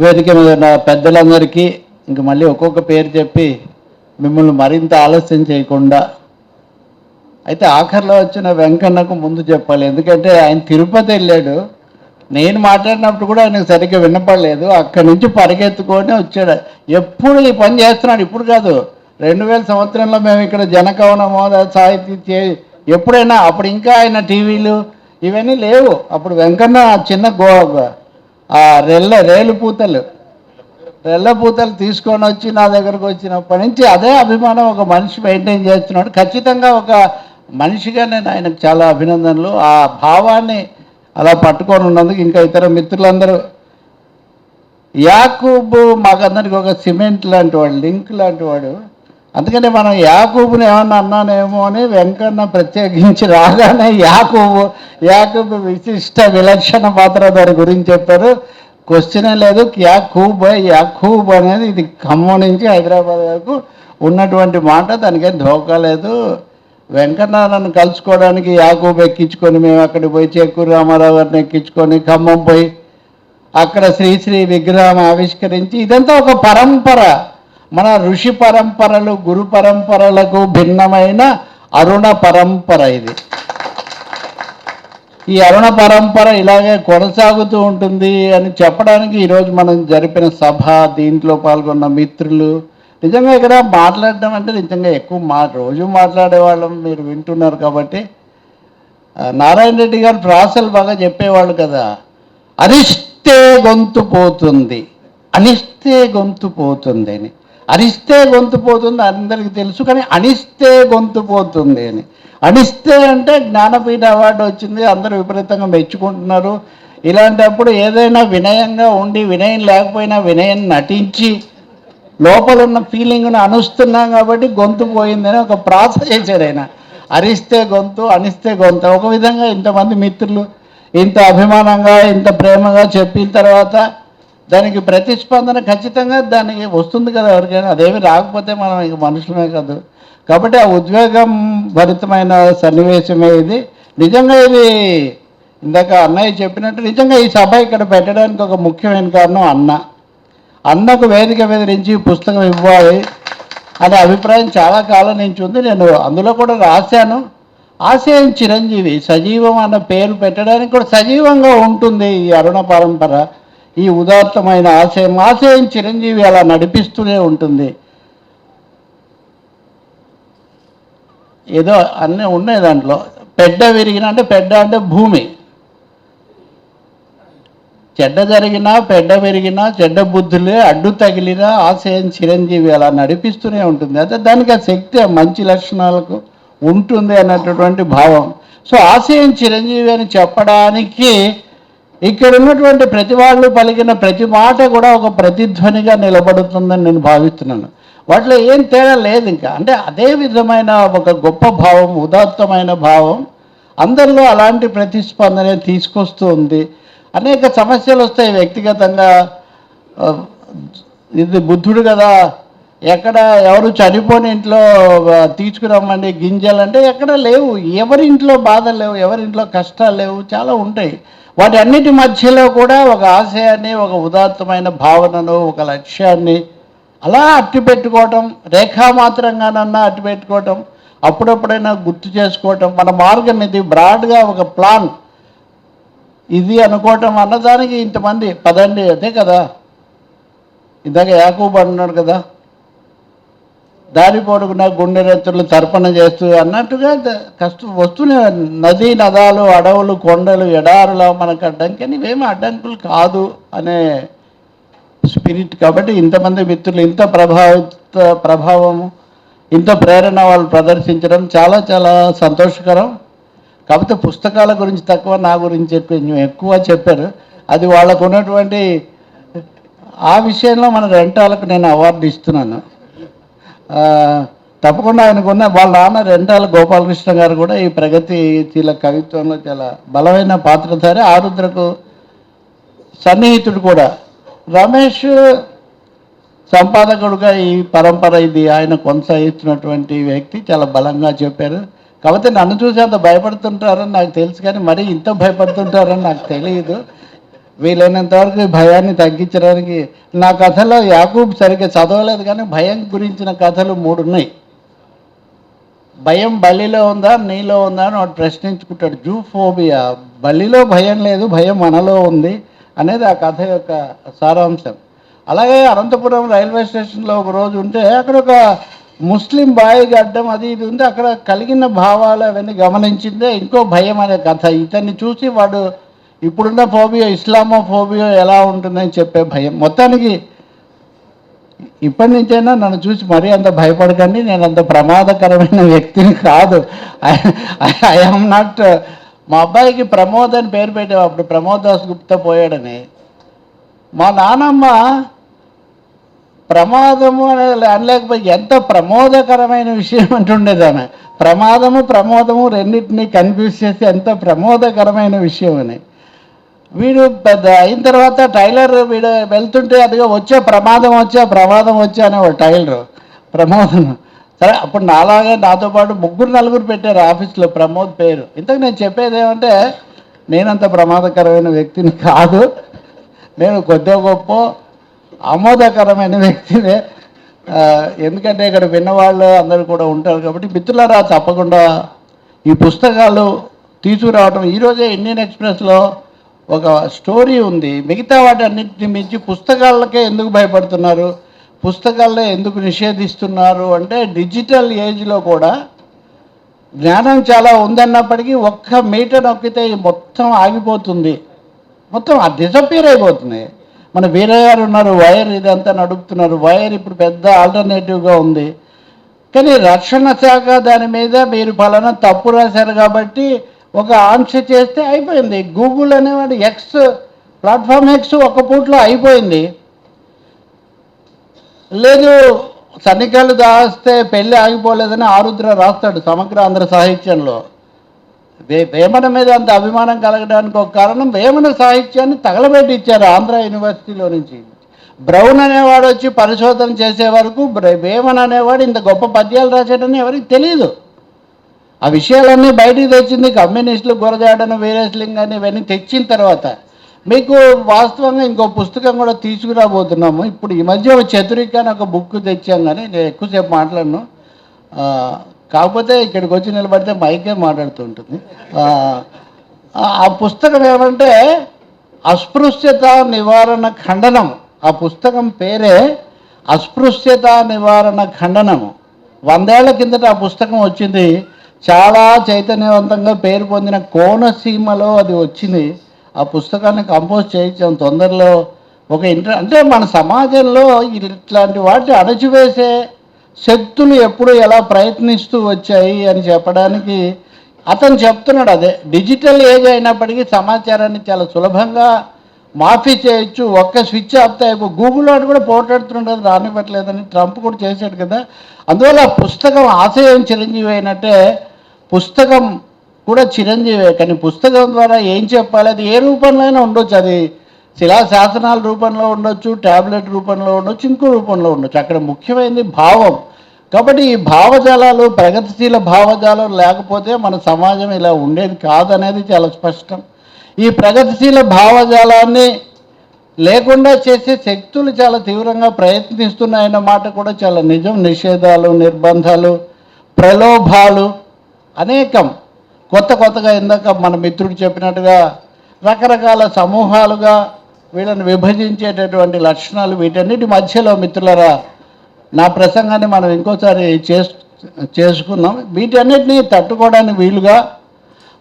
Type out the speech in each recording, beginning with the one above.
వేదిక మీద పెద్దలందరికీ ఇంక మళ్ళీ ఒక్కొక్క పేరు చెప్పి మిమ్మల్ని మరింత ఆలస్యం చేయకుండా అయితే ఆఖరిలో వచ్చిన వెంకన్నకు ముందు చెప్పాలి. ఎందుకంటే ఆయన తిరుపతి వెళ్ళాడు. నేను మాట్లాడినప్పుడు కూడా ఆయనకు సరిగ్గా వినపడలేదు. అక్కడి నుంచి పరిగెత్తుకొని వచ్చాడు. ఎప్పుడు ఈ పని చేస్తున్నాడు? ఇప్పుడు కాదు. రెండు వేల సంవత్సరంలో మేము ఇక్కడ జనకవనమో లేదా సాహితీ ఎప్పుడైనా అప్పుడు ఇంకా ఆయన టీవీలు ఇవన్నీ లేవు. అప్పుడు వెంకన్న చిన్న గో ఆ రెల్ల రేలు పూతలు. రెల్ల పూతలు తీసుకొని వచ్చి నా దగ్గరకు వచ్చినప్పటి నుంచి అదే అభిమానం ఒక మనిషి మెయింటైన్ చేస్తున్నాడు. ఖచ్చితంగా ఒక మనిషిగా నేను ఆయనకు చాలా అభినందనలు. ఆ భావాన్ని అలా పట్టుకొని ఉన్నందుకు ఇంకా ఇతర మిత్రులందరూ యాకూబు మాకందరికి ఒక సిమెంట్ లాంటి వాడు లింక్ లాంటి వాడు అందుకని మనం యాకూబుని ఏమన్నా అన్నానేమో అని వెంకన్న ప్రత్యేకించి రాగానే యాకూబు యాకూబు విశిష్ట విలక్షణ పాత్ర దాని గురించి చెప్పారు. క్వశ్చనే లేదు. యాకూబ్ యాకూబ్ అనేది ఇది ఖమ్మం నుంచి హైదరాబాద్ వరకు ఉన్నటువంటి మాట. దానికేం ధోకా లేదు. వెంకన్న నన్ను కలుసుకోవడానికి యాకూబ్ ఎక్కించుకొని మేము అక్కడికి పోయి చెక్కూరు రామారావు గారిని ఎక్కించుకొని ఖమ్మం పోయి అక్కడ శ్రీశ్రీ విగ్రహం ఆవిష్కరించి ఇదంతా ఒక పరంపర. మన ఋషి పరంపరలు గురు పరంపరలకు భిన్నమైన అరుణ పరంపర ఇది. ఈ అరుణ పరంపర ఇలాగే కొనసాగుతూ ఉంటుంది అని చెప్పడానికి ఈరోజు మనం జరిపిన సభ దీంట్లో పాల్గొన్న మిత్రులు. నిజంగా ఇక్కడ మాట్లాడడం అంటే నిజంగా ఎక్కువ మా రోజు మాట్లాడే వాళ్ళం మీరు వింటున్నారు కాబట్టి. నారాయణ రెడ్డి గారు ప్రాసలు బాగా చెప్పేవాళ్ళు కదా. అరిస్తే గొంతు పోతుంది. అనిస్తే గొంతు పోతుంది అని. అరిస్తే గొంతు పోతుంది అందరికీ తెలుసు కానీ అనిస్తే గొంతు పోతుంది అని. అనిస్తే అంటే జ్ఞానపీఠ అవార్డు వచ్చింది అందరూ విపరీతంగా మెచ్చుకుంటున్నారు. ఇలాంటప్పుడు ఏదైనా వినయంగా ఉండి వినయం లేకపోయినా వినయం నటించి లోపల ఉన్న ఫీలింగ్ను అనుస్తున్నాం కాబట్టి గొంతు పోయిందని ఒక ప్రాస చేశాడు ఆయన. అరిస్తే గొంతు అనిస్తే గొంతు. ఒక విధంగా ఇంతమంది మిత్రులు ఇంత అభిమానంగా ఇంత ప్రేమగా చెప్పిన తర్వాత దానికి ప్రతిస్పందన ఖచ్చితంగా దానికి వస్తుంది కదా ఎవరికైనా. అదేమి రాకపోతే మనం ఇంక మనుషులమే కాదు. కాబట్టి ఆ ఉద్వేగం భరితమైన సన్నివేశమే ఇది. నిజంగా ఇది ఇందాక అన్నయ్య చెప్పినట్టు నిజంగా ఈ సభ ఇక్కడ పెట్టడానికి ఒక ముఖ్యమైన కారణం అన్న. అన్నకు వేదిక మీద నుంచి పుస్తకం ఇవ్వాలి అనే అభిప్రాయం చాలా కాలం నుంచి ఉంది. నేను అందులో కూడా రాశాను. ఆశయం చిరంజీవి సజీవం అన్న పేరు పెట్టడానికి కూడా సజీవంగా ఉంటుంది ఈ అరుణ పరంపర. ఈ ఉదాత్తమైన ఆశయం ఆశయం చిరంజీవి అలా నడిపిస్తూనే ఉంటుంది. ఏదో అన్నీ ఉన్నాయి దాంట్లో. పెద్ద విరిగిన అంటే పెద్ద అంటే భూమి. చెడ్డ జరిగినా పెద్ద పెరిగినా చెడ్డ బుద్ధులే అడ్డు తగిలినా ఆశయం చిరంజీవి అలా నడిపిస్తూనే ఉంటుంది. అయితే దానికి ఆ శక్తి ఆ మంచి లక్షణాలకు ఉంటుంది అన్నటువంటి భావం. సో ఆశయం చిరంజీవి అని చెప్పడానికి ఇక్కడ ఉన్నటువంటి ప్రతి వాళ్ళు పలికిన ప్రతి మాట కూడా ఒక ప్రతిధ్వనిగా నిలబడుతుందని నేను భావిస్తున్నాను. వాటిలో ఏం తేడా లేదు ఇంకా. అంటే అదే విధమైన ఒక గొప్ప భావం ఉదాత్తమైన భావం అందరిలో అలాంటి ప్రతిస్పందన తీసుకొస్తూ ఉంది. అనేక సమస్యలు వస్తాయి వ్యక్తిగతంగా. ఇది బుద్ధుడు కదా ఎక్కడ ఎవరు చనిపోని ఇంట్లో తీసుకురమ్మండి గింజలు అంటే ఎక్కడ లేవు. ఎవరి ఇంట్లో బాధలు లేవు ఎవరి ఇంట్లో కష్టాలు లేవు చాలా ఉంటాయి. వాటన్నిటి మధ్యలో కూడా ఒక ఆశయాన్ని ఒక ఉదాత్తమైన భావనను ఒక లక్ష్యాన్ని అలా అట్టి పెట్టుకోవటం రేఖామాత్రంగానన్నా అట్టి పెట్టుకోవటం అప్పుడప్పుడైనా గుర్తు చేసుకోవటం మన మార్గం ఇది. బ్రాడ్గా ఒక ప్లాన్. ఇది అనుకోవటం అన్నదానికి ఇంతమంది పదండి అదే కదా. ఇందాక యాకూబ్ అన్నాడు కదా దారి పొడుగున గుండె రెత్తులు తర్పణ చేస్తూ అన్నట్టుగా కష్టం వస్తూనే నదీ నదాలు అడవులు కొండలు ఎడారులు మనకు అడ్డంకి అని ఇవేమి అడ్డంకులు కాదు అనే స్పిరిట్ కాబట్టి ఇంతమంది మిత్రులు ఇంత ప్రభావిత ప్రభావము ఇంత ప్రేరణ వాళ్ళు ప్రదర్శించడం చాలా చాలా సంతోషకరం. కాకపోతే పుస్తకాల గురించి తక్కువ నా గురించి చెప్పి ఎక్కువ చెప్పారు. అది వాళ్ళకు ఉన్నటువంటి ఆ విషయంలో మన రెంటాలకు నేను అవార్డు ఇస్తున్నాను. తప్పకుండా ఆయనకున్న వాళ్ళ నాన్న రెండాల గోపాలకృష్ణ గారు కూడా ఈ ప్రగతిశీల కవిత్వంలో చాలా బలమైన పాత్రధారి ఆరుద్రకు సన్నిహితుడు కూడా. రమేష్ సంపాదకుడుగా ఈ పరంపర ఇది ఆయన కొనసాగిస్తున్నటువంటి వ్యక్తి చాలా బలంగా చెప్పారు. కాకపోతే నన్ను చూసి అంత భయపడుతుంటారని నాకు తెలుసు కానీ మరీ ఇంత భయపడుతుంటారని నాకు తెలియదు. వీలైనంత వరకు భయాన్ని తగ్గించడానికి నా కథలో యాకూబ్ సరిగ్గా చదవలేదు కానీ భయం గురించిన కథలు మూడు ఉన్నాయి. భయం బలిలో ఉందా నీలో ఉందా అని వాడు ప్రశ్నించుకుంటాడు. జూఫోబియా బలిలో భయం లేదు భయం మనలో ఉంది అనేది ఆ కథ యొక్క సారాంశం. అలాగే అనంతపురం రైల్వే స్టేషన్లో ఒక రోజు ఉంటే అక్కడ ఒక ముస్లిం బాయ్ గడ్డం అది ఇది ఉంది. అక్కడ కలిగిన భావాలు అవన్నీ గమనించిందే ఇంకో భయం అనే కథ. ఇతన్ని చూసి వాడు ఇప్పుడున్న ఫోబియో ఇస్లామో ఫోబియో ఎలా ఉంటుందని చెప్పే భయం. మొత్తానికి ఇప్పటి నుంచైనా నన్ను చూసి మరీ అంత భయపడకండి నేను అంత ప్రమాదకరమైన వ్యక్తిని కాదు. ఐ ఆమ్ నాట్ మా అబ్బాయికి ప్రమోద్ అని పేరు పెట్టావు అప్పుడు ప్రమోద్ దాస్ గుప్తా పోయాడని. మా నానమ్మ ప్రమాదము అనేది అనలేకపోయి ఎంత ప్రమోదకరమైన విషయం అంటుండేది ఆమె. ప్రమాదము ప్రమోదము రెండింటినీ కన్ఫ్యూజ్ చేసి ఎంత ప్రమోదకరమైన విషయం అని. వీడు పెద్ద అయిన తర్వాత టైలర్ వీడు వెళ్తుంటే అదిగో వచ్చే ప్రమాదం వచ్చే ప్రమాదం వచ్చే అనేవాడు టైలర్. ప్రమోదం. సరే అప్పుడు నాలాగే నాతో పాటు ముగ్గురు నలుగురు పెట్టారు ఆఫీస్లో ప్రమోద్ పేరు. ఇంతకు నేను చెప్పేది ఏమంటే నేనంత ప్రమాదకరమైన వ్యక్తిని కాదు. నేను కొద్దిగా గొప్ప ఆమోదకరమైన వ్యక్తినే. ఎందుకంటే ఇక్కడ విన్నవాళ్ళు అందరూ కూడా ఉంటారు కాబట్టి మిత్రులరా తప్పకుండా ఈ పుస్తకాలు తీసుకురావడం ఈరోజే ఇండియన్ ఎక్స్ప్రెస్లో ఒక స్టోరీ ఉంది. మిగతా వాటన్నిటిని మించి పుస్తకాలకే ఎందుకు భయపడుతున్నారు? పుస్తకాల్లో ఎందుకు నిషేధిస్తున్నారు? అంటే డిజిటల్ ఏజ్లో కూడా జ్ఞానం చాలా ఉందన్నప్పటికీ ఒక్క మీటర్ నొక్కితే మొత్తం ఆగిపోతుంది. మొత్తం డిసపియర్ అయిపోతుంది. మన వీరయ్య గారు ఉన్నారు వైర్ ఇదంతా నడుపుతున్నారు. వైర్ ఇప్పుడు పెద్ద ఆల్టర్నేటివ్గా ఉంది. కానీ రక్షణ శాఖ దాని మీద మీరు ఫలానా తప్పు రాశారు కాబట్టి ఒక ఆంక్ష చేస్తే అయిపోయింది. గూగుల్ అనేవాడు ఎక్స్ ప్లాట్ఫామ్ ఎక్స్ ఒక పూట్లో అయిపోయింది. లేదు సన్నికాలు దాస్తే పెళ్ళి ఆగిపోలేదని ఆరుద్ర రాస్తాడు సమగ్ర ఆంధ్ర సాహిత్యంలో. వేమన మీద అంత అభిమానం కలగడానికి ఒక కారణం వేమన సాహిత్యాన్ని తగలబెట్టి ఇచ్చారు ఆంధ్ర యూనివర్సిటీలో నుంచి. బ్రౌన్ అనేవాడు వచ్చి పరిశోధన చేసే వరకు వేమన్ అనేవాడు ఇంత గొప్ప పద్యాలు రాసేటని ఎవరికి తెలియదు. ఆ విషయాలన్నీ బయటికి తెచ్చింది కమ్యూనిస్టులు గురజాడను అని ఇవన్నీ తెచ్చిన తర్వాత మీకు వాస్తవంగా ఇంకో పుస్తకం కూడా తీసుకురాబోతున్నాము. ఇప్పుడు ఈ మధ్య ఒక చతురిక అని ఒక బుక్ తెచ్చాం కానీ నేను ఎక్కువసేపు మాట్లాడను. కాకపోతే ఇక్కడికి వచ్చి నిలబడితే మైకే మాట్లాడుతుంటుంది ఉంటుంది. ఆ పుస్తకం ఏమంటే అస్పృశ్యత నివారణ ఖండనం ఆ పుస్తకం పేరే అస్పృశ్యత నివారణ ఖండనము. వందేళ్ళ కిందట ఆ పుస్తకం వచ్చింది. చాలా చైతన్యవంతంగా పేరు పొందిన కోనసీమలో అది వచ్చింది. ఆ పుస్తకాన్ని కంపోజ్ చేయించాం తొందరలో. ఒక ఇంటర్ అంటే మన సమాజంలో ఇట్లాంటి వాటిని అణచివేసే శక్తులు ఎప్పుడు ఎలా ప్రయత్నిస్తూ వచ్చాయి అని చెప్పడానికి అతను చెప్తున్నాడు అదే. డిజిటల్ ఏజ్ అయినప్పటికీ సమాచారాన్ని చాలా సులభంగా మాఫీ చేయొచ్చు. ఒక్క స్విచ్ ఆఫ్తే అయిపో గూగుల్ వాడు కూడా పోటాడుతుండదు రానివ్వట్లేదని ట్రంప్ కూడా చేశాడు కదా. అందువల్ల ఆ పుస్తకం ఆశయం చిరంజీవి అయినట్టే పుస్తకం కూడా చిరంజీవే కానీ పుస్తకం ద్వారా ఏం చెప్పాలి? అది ఏ రూపంలో అయినా ఉండొచ్చు. అది శిలా శాసనాల రూపంలో ఉండొచ్చు ట్యాబ్లెట్ రూపంలో ఉండొచ్చు ఇంకో రూపంలో ఉండొచ్చు. అక్కడ ముఖ్యమైనది భావం. కాబట్టి ఈ భావజాలాలు ప్రగతిశీల భావజాలం లేకపోతే మన సమాజం ఇలా ఉండేది కాదనేది చాలా స్పష్టం. ఈ ప్రగతిశీల భావజాలాన్ని లేకుండా చేసే శక్తులు చాలా తీవ్రంగా ప్రయత్నిస్తున్నాయన్న మాట కూడా చాలా నిజం. నిషేధాలు నిర్బంధాలు ప్రలోభాలు అనేకం. కొత్త కొత్తగా ఇందాక మన మిత్రుడు చెప్పినట్టుగా రకరకాల సమూహాలుగా వీళ్ళని విభజించేటటువంటి లక్షణాలు వీటన్నిటి మధ్యలో మిత్రులరా నా ప్రసంగాన్ని మనం ఇంకోసారి చేసు చేసుకున్నాం వీటన్నిటిని తట్టుకోవడానికి వీలుగా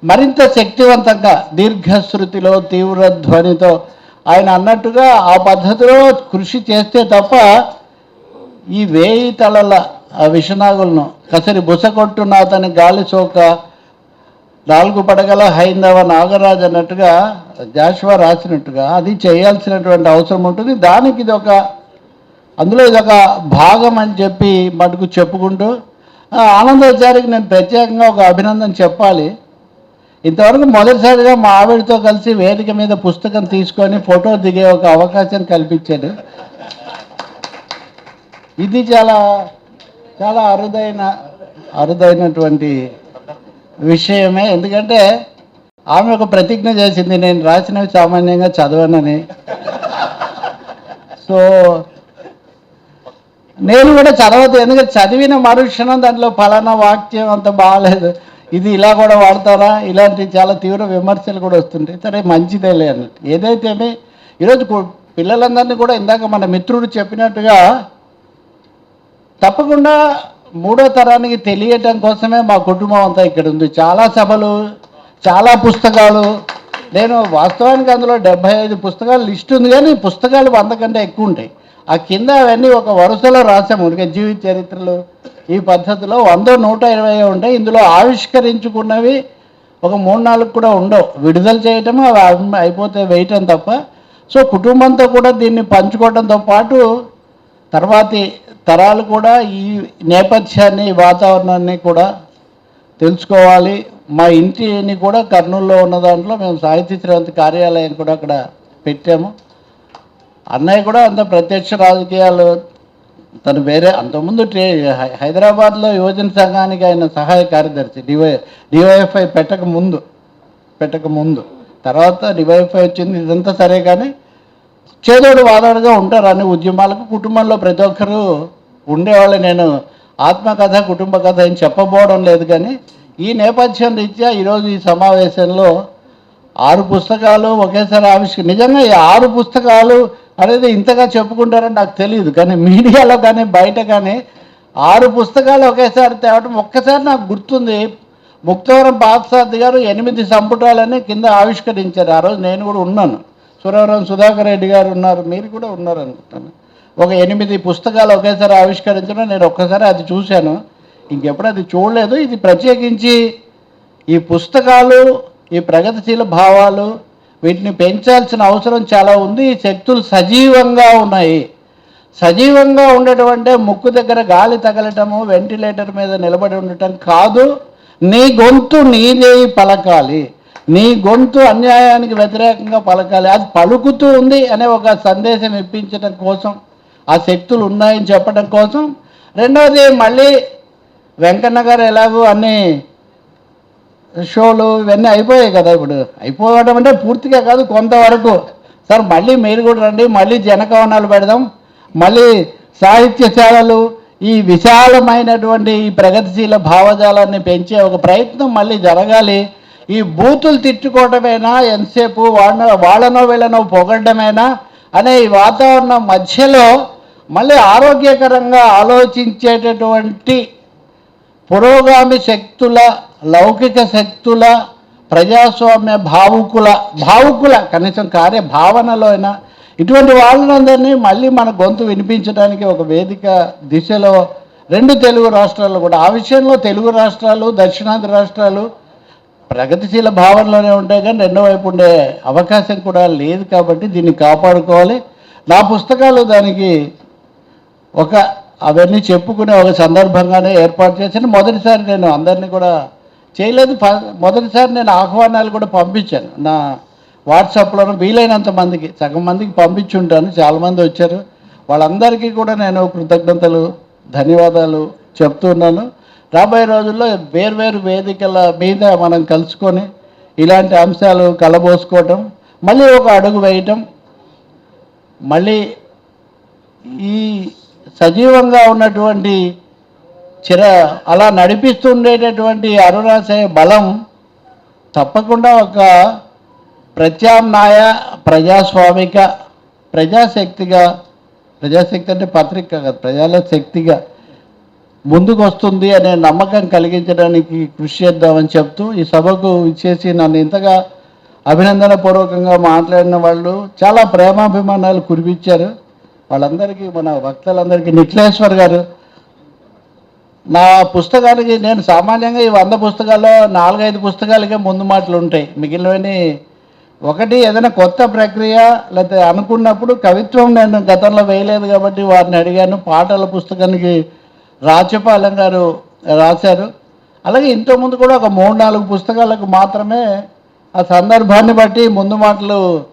మరింత శక్తివంతంగా దీర్ఘశృతిలో తీవ్ర ధ్వనితో ఆయన అన్నట్టుగా ఆ పద్ధతిలో కృషి చేస్తే తప్ప ఈ వేయి తలల ఆ విషనాగులను కసరి బుసకొట్టున అతని గాలి సోక నాలుగు పడగల హైందవ నాగరాజు అన్నట్టుగా జాషువా రాసినట్టుగా అది చేయాల్సినటువంటి అవసరం ఉంటుంది. దానికి ఇది ఒక అందులో ఇది ఒక భాగం అని చెప్పి మటుకు చెప్పుకుంటూ ఆనందాచారికి నేను ప్రత్యేకంగా ఒక అభినందన చెప్పాలి. ఇంతవరకు మొదటిసారిగా మా ఆవిడతో కలిసి వేదిక మీద పుస్తకం తీసుకొని ఫోటో దిగే ఒక అవకాశం కల్పించాడు. ఇది చాలా చాలా అరుదైన అరుదైనటువంటి విషయమే. ఎందుకంటే ఆమె ఒక ప్రతిజ్ఞ చేసింది నేను రాసినవి సామాన్యంగా చదవనని. సో నేను కూడా చదవదు ఎందుకంటే చదివిన మరుక్షణం దాంట్లో ఫలానా వాక్యం అంత బాగాలేదు. ఇది ఇలా కూడా వాడతారా? ఇలాంటి చాలా తీవ్ర విమర్శలు కూడా వస్తుంటాయి. సరే మంచిదేలే అన్నట్టు. ఏదైతేనే ఈరోజు పిల్లలందరినీ కూడా ఇందాక మన మిత్రుడు చెప్పినట్టుగా తప్పకుండా మూడో తరానికి తెలియటం కోసమే మా కుటుంబం అంతా ఇక్కడ ఉంది. చాలా సభలు చాలా పుస్తకాలు. నేను వాస్తవానికి అందులో డెబ్బై ఐదు పుస్తకాలు లిస్ట్ ఉంది కానీ పుస్తకాలు వంద కంటే ఎక్కువ ఉంటాయి. ఆ కింద అవన్నీ ఒక వరుసలో రాసాము. ఇంకా జీవిత చరిత్రలు ఈ పద్ధతిలో వంద నూట ఇరవై ఉంటాయి. ఇందులో ఆవిష్కరించుకున్నవి ఒక మూడు నాలుగు కూడా ఉండవు. విడుదల చేయటం అవి అయిపోతే వేయటం తప్ప. సో కుటుంబంతో కూడా దీన్ని పంచుకోవడంతో పాటు తర్వాతి తరాలు కూడా ఈ నేపథ్యాన్ని ఈ వాతావరణాన్ని కూడా తెలుసుకోవాలి. మా ఇంటిని కూడా కర్నూలులో ఉన్న దాంట్లో మేము సాహితీ శ్రవంతి కార్యాలయం కూడా అక్కడ పెట్టాము. అన్నయ్య కూడా అంత ప్రత్యక్ష రాజకీయాలు తను వేరే అంతకుముందు ట్రే హైదరాబాద్లో యువజన సంఘానికి ఆయన సహాయ కార్యదర్శి డివై డివైఎఫ్ఐ పెట్టక ముందు పెట్టక ముందు తర్వాత డివైఎఫ్ఐ వచ్చింది ఇదంతా సరే కానీ చేదోడు వాదోడుగా ఉంటారు అన్ని ఉద్యమాలకు. కుటుంబంలో ప్రతి ఒక్కరూ ఉండేవాళ్ళు. నేను ఆత్మకథ కుటుంబ కథ అని చెప్పబోవడం లేదు కానీ ఈ నేపథ్యం రీత్యా ఈరోజు ఈ సమావేశంలో ఆరు పుస్తకాలు ఒకేసారి ఆవిష్క నిజంగా ఈ ఆరు పుస్తకాలు అనేది ఇంతగా చెప్పుకుంటారని నాకు తెలియదు. కానీ మీడియాలో కానీ బయట కానీ ఆరు పుస్తకాలు ఒకేసారి తేవటం ఒక్కసారి నాకు గుర్తుంది. ముక్తవరం పార్థసారథి గారు ఎనిమిది సంపుటాలని కింద ఆవిష్కరించారు. ఆ రోజు నేను కూడా ఉన్నాను. సురవరం సుధాకర్ రెడ్డి గారు ఉన్నారు మీరు కూడా ఉన్నారు అనుకుంటాను. ఒక ఎనిమిది పుస్తకాలు ఒకేసారి ఆవిష్కరించడం నేను ఒక్కసారి అది చూశాను. ఇంకెప్పుడు అది చూడలేదు. ఇది ప్రత్యేకించి ఈ పుస్తకాలు ఈ ప్రగతిశీల భావాలు వీటిని పెంచాల్సిన అవసరం చాలా ఉంది. ఈ శక్తులు సజీవంగా ఉన్నాయి. సజీవంగా ఉండటం అంటే ముక్కు దగ్గర గాలి తగలటము వెంటిలేటర్ మీద నిలబడి ఉండటం కాదు. నీ గొంతు నీదే పలకాలి. నీ గొంతు అన్యాయానికి వ్యతిరేకంగా పలకాలి. అది పలుకుతూ ఉంది అనే ఒక సందేశం ఇప్పించడం కోసం ఆ శక్తులు ఉన్నాయని చెప్పడం కోసం. రెండవది మళ్ళీ వెంకన్న గారు ఎలాగో అన్ని షోలు ఇవన్నీ అయిపోయాయి కదా ఇప్పుడు. అయిపోవడం అంటే పూర్తిగా కాదు కొంతవరకు. సార్ మళ్ళీ మీరు కూడా రండి మళ్ళీ జనకవనాలు పెడదాం. మళ్ళీ సాహిత్యశాలలు ఈ విశాలమైనటువంటి ఈ ప్రగతిశీల భావజాలాన్ని పెంచే ఒక ప్రయత్నం మళ్ళీ జరగాలి. ఈ బూతులు తిట్టుకోవటమేనా? ఎంతసేపు వాళ్ళ వాళ్ళనో వీళ్ళనో పొగడ్డమేనా? అనే ఈ వాతావరణం మధ్యలో మళ్ళీ ఆరోగ్యకరంగా ఆలోచించేటటువంటి పురోగామి శక్తుల లౌకిక శక్తుల ప్రజాస్వామ్య భావుకుల భావుకుల కనీసం కార్య భావనలో అయినా ఇటువంటి వాళ్ళందరినీ మళ్ళీ మన గొంతు వినిపించడానికి ఒక వేదిక దిశలో రెండు తెలుగు రాష్ట్రాలు కూడా ఆ విషయంలో తెలుగు రాష్ట్రాలు దక్షిణాది రాష్ట్రాలు ప్రగతిశీల భావనలోనే ఉంటాయి కానీ రెండో వైపు ఉండే అవకాశం కూడా లేదు కాబట్టి దీన్ని కాపాడుకోవాలి. నా పుస్తకాలు దానికి ఒక అవన్నీ చెప్పుకునే ఒక సందర్భంగానే ఏర్పాటు చేశాను. మొదటిసారి నేను అందరినీ కూడా చేయలేదు. మొదటిసారి నేను ఆహ్వానాలు కూడా పంపించాను. నా వాట్సాప్లోనూ వీలైనంత మందికి సగం మందికి పంపించుంటాను. చాలామంది వచ్చారు. వాళ్ళందరికీ కూడా నేను కృతజ్ఞతలు ధన్యవాదాలు చెప్తున్నాను. రాబోయే రోజుల్లో వేర్వేరు వేదికల మీద మనం కలుసుకొని ఇలాంటి అంశాలు కలబోసుకోవటం మళ్ళీ ఒక అడుగు వేయటం మళ్ళీ ఈ సజీవంగా ఉన్నటువంటి చిర అలా నడిపిస్తుండేటటువంటి అరుణాశయ బలం తప్పకుండా ఒక ప్రత్యామ్నాయ ప్రజాస్వామిక ప్రజాశక్తిగా ప్రజాశక్తి అంటే పత్రిక కాదు ప్రజల శక్తిగా ముందుకు వస్తుంది అనే నమ్మకం కలిగించడానికి కృషి చేద్దామని చెప్తూ ఈ సభకు ఇచ్చేసి నన్ను ఇంతగా అభినందన పూర్వకంగా మాట్లాడిన వాళ్ళు చాలా ప్రేమాభిమానాలు కురిపించారు. వాళ్ళందరికీ మన భక్తులందరికీ నిఖిలేశ్వర్ గారు నా పుస్తకానికి నేను సామాన్యంగా ఈ వంద పుస్తకాల్లో నాలుగైదు పుస్తకాలకే ముందు మాటలు ఉంటాయి. మిగిలినవన్నీ ఒకటి ఏదైనా కొత్త ప్రక్రియ లేకపోతే అనుకున్నప్పుడు కవిత్వం నేను గతంలో వేయలేదు కాబట్టి వారిని అడిగాను. పాటల పుస్తకానికి రాజ్యపాలం గారు రాశారు. అలాగే ఇంతకుముందు కూడా ఒక మూడు నాలుగు పుస్తకాలకు మాత్రమే ఆ సందర్భాన్ని బట్టి ముందు మాటలు.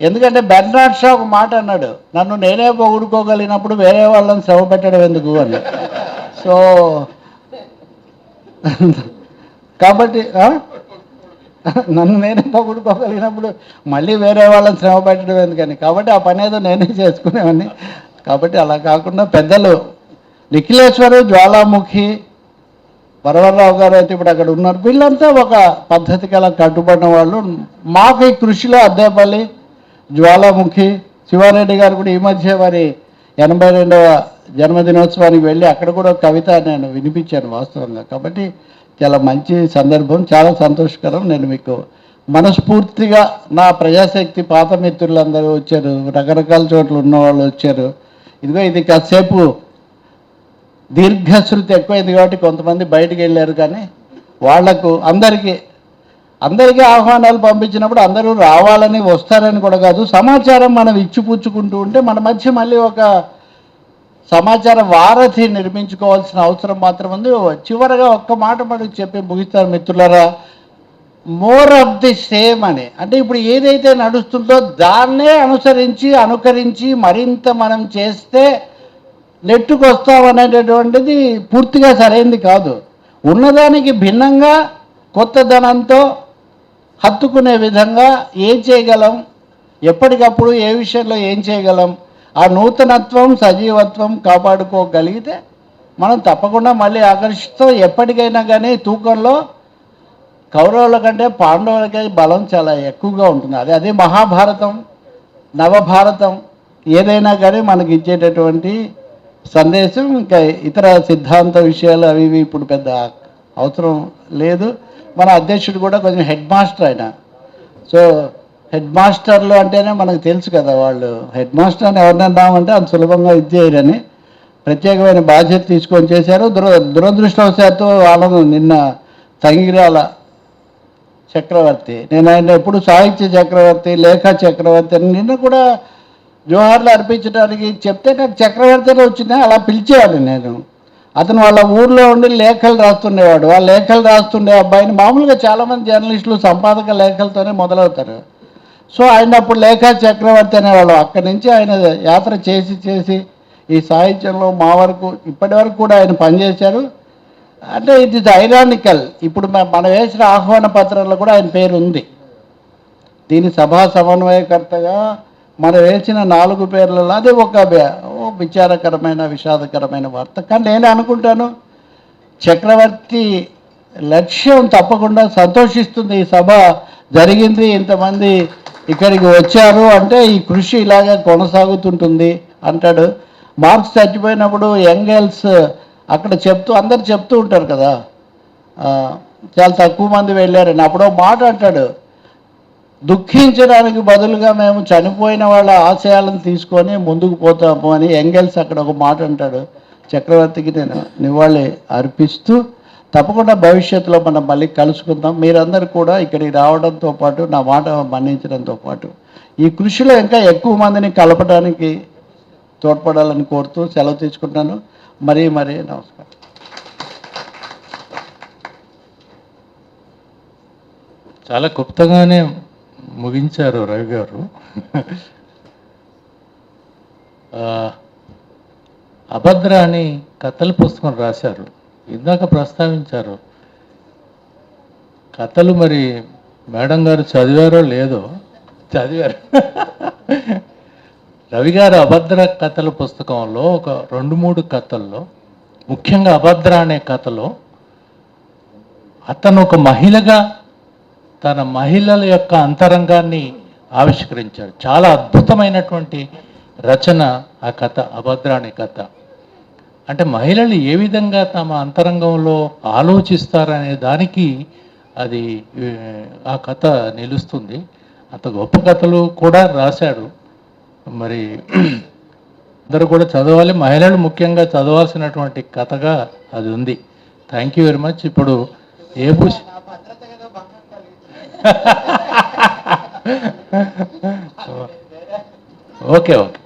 ఎందుకంటే బెర్నాడ్ షా ఒక మాట అన్నాడు నన్ను నేనే పొగుడుకోగలిగినప్పుడు వేరే వాళ్ళని శ్రమ పెట్టడం ఎందుకు? అని. సో కాబట్టి నన్ను నేనే పొగుడుకోగలిగినప్పుడు మళ్ళీ వేరే వాళ్ళని శ్రమ పెట్టడం ఎందుకని? కాబట్టి ఆ పని ఏదో నేనే చేసుకునేవాడిని. కాబట్టి అలా కాకుండా పెద్దలు నిఖిలేశ్వరు జ్వాలాముఖి వరవరరావు గారు అయితే ఇప్పుడు అక్కడ ఉన్నారు. వీళ్ళంతా ఒక పద్ధతికి అలా కట్టుబడిన వాళ్ళు. మాకు ఈ కృషిలో అద్దేపల్లి జ్వాలాముఖి శివారెడ్డి గారు కూడా ఈ మధ్య వారి ఎనభై రెండవ జన్మదినోత్సవానికి వెళ్ళి అక్కడ కూడా ఒక కవిత నేను వినిపించాను వాస్తవంగా. కాబట్టి చాలా మంచి సందర్భం చాలా సంతోషకరం. నేను మీకు మనస్ఫూర్తిగా నా ప్రజాశక్తి పాత మిత్రులందరూ వచ్చారు రకరకాల చోట్ల ఉన్న వాళ్ళు వచ్చారు. ఇదిగో ఇది కాసేపు దీర్ఘశ్రుతి ఎక్కువైంది కాబట్టి కొంతమంది బయటికి వెళ్ళారు కానీ వాళ్ళకు అందరికీ అందరికీ ఆహ్వానాలు పంపించినప్పుడు అందరూ రావాలని వస్తారని కూడా కాదు. సమాచారం మనం ఇచ్చిపుచ్చుకుంటూ ఉంటే మన మధ్య మళ్ళీ ఒక సమాచార వారధి నిర్మించుకోవాల్సిన అవసరం మాత్రం ఉంది. చివరగా ఒక్క మాట మనకు చెప్పి ముగిస్తారు మిత్రులరా. మోర్ ఆఫ్ ది సేమ్ అని. అంటే ఇప్పుడు ఏదైతే నడుస్తుందో దాన్నే అనుసరించి అనుకరించి మరింత మనం చేస్తే నెట్టుకు వస్తామనేటటువంటిది పూర్తిగా సరైంది కాదు. ఉన్నదానికి భిన్నంగా కొత్త ధనంతో హత్తుకునే విధంగా ఏం చేయగలం? ఎప్పటికప్పుడు ఏ విషయంలో ఏం చేయగలం? ఆ నూతనత్వం సజీవత్వం కాపాడుకోగలిగితే మనం తప్పకుండా మళ్ళీ ఆకర్షిస్తాం. ఎప్పటికైనా కానీ తూకంలో కౌరవుల కంటే పాండవులకే బలం చాలా ఎక్కువగా ఉంటుంది. అదే అదే మహాభారతం నవభారతం ఏదైనా కానీ మనకి ఇచ్చేటటువంటి సందేశం ఇంకా ఇతర సిద్ధాంత విషయాలు అవి ఇవి ఇప్పుడు పెద్ద అవసరం లేదు. మన అధ్యక్షుడు కూడా కొంచెం హెడ్ మాస్టర్ ఆయన. సో హెడ్ మాస్టర్లు అంటేనే మనకు తెలుసు కదా వాళ్ళు. హెడ్ మాస్టర్ అని ఎవరినన్నామంటే అంత సులభంగా ఇది చేయరని. ప్రత్యేకమైన బాధ్యత తీసుకొని చేశారు. దుర దురదృష్టవశాత్తు వాళ్ళను నిన్న తంగిరాల చక్రవర్తి నేను ఆయన ఎప్పుడు సాహిత్య చక్రవర్తి లేఖ చక్రవర్తి అని నిన్న కూడా జోహార్లు అర్పించడానికి చెప్తే నాకు చక్రవర్తిలో వచ్చింది అలా పిలిచేవాడు నేను. అతను వాళ్ళ ఊర్లో ఉండి లేఖలు రాస్తుండేవాడు. ఆ లేఖలు రాస్తుండే అబ్బాయిని మామూలుగా చాలామంది జర్నలిస్టులు సంపాదక లేఖలతోనే మొదలవుతారు. సో ఆయన అప్పుడు లేఖ చక్రవర్తి అనేవాళ్ళు. అక్కడి నుంచి ఆయన యాత్ర చేసి చేసి ఈ సాహిత్యంలో మా వరకు ఇప్పటి వరకు కూడా ఆయన పనిచేశారు. అంటే ఇట్ ఇస్ ఐరానికల్. ఇప్పుడు మన మనం వేసిన ఆహ్వాన పత్రంలో కూడా ఆయన పేరు ఉంది దీని సభా సమన్వయకర్తగా మనం వేసిన నాలుగు పేర్లలో అది ఒక విచారకరమైన విషాదకరమైన వార్త. కానీ నేను అనుకుంటాను చక్రవర్తి లక్ష్యం తప్పకుండా సంతోషిస్తుంది. ఈ సభ జరిగింది ఇంతమంది ఇక్కడికి వచ్చారు అంటే ఈ కృషి ఇలాగే కొనసాగుతుంటుంది అంటాడు. మార్క్స్ చచ్చిపోయినప్పుడు యంగెల్స్ అక్కడ చెప్తూ అందరు చెప్తూ ఉంటారు కదా. చాలా తక్కువ మంది వెళ్ళారని. అప్పుడో మాట అంటాడు దుఃఖించడానికి బదులుగా మేము చనిపోయిన వాళ్ళ ఆశయాలను తీసుకొని ముందుకు పోతాము అని ఎంగెల్స్ అక్కడ ఒక మాట అంటాడు. చక్రవర్తికి నేను నివాళి అర్పిస్తూ తప్పకుండా భవిష్యత్తులో మనం మళ్ళీ కలుసుకుందాం. మీరందరూ కూడా ఇక్కడికి రావడంతో పాటు నా మాట మన్నించడంతో పాటు ఈ కృషిలో ఇంకా ఎక్కువ మందిని కలపడానికి తోడ్పడాలని కోరుతూ సెలవు తీసుకుంటాను మరీ మరీ నమస్కారం. చాలా క్లుప్తంగానే ముగించారు రవి గారు. ఆ, అభద్ర అని కథల పుస్తకం రాశారు. ఇందాక ప్రస్తావించారు. కథలు మరి మేడం గారు చదివారో లేదో చదివారు. రవి గారు అభద్ర కథల పుస్తకంలో ఒక రెండు మూడు కథల్లో ముఖ్యంగా అభద్ర అనే కథలో అతను ఒక మహిళగా తన మహిళల యొక్క అంతరంగాన్ని ఆవిష్కరించాడు. చాలా అద్భుతమైనటువంటి రచన ఆ కథ అభద్ర అనే కథ. అంటే మహిళలు ఏ విధంగా తమ అంతరంగంలో ఆలోచిస్తారనే దానికి అది ఆ కథ నిలుస్తుంది. అంత గొప్ప కథలు కూడా రాశాడు. మరి అందరూ కూడా చదవాలి. మహిళలు ముఖ్యంగా చదవాల్సినటువంటి కథగా అది ఉంది. థ్యాంక్ యూ వెరీ మచ్ ఇప్పుడు ఏ పుష్ ఓకే ఓకే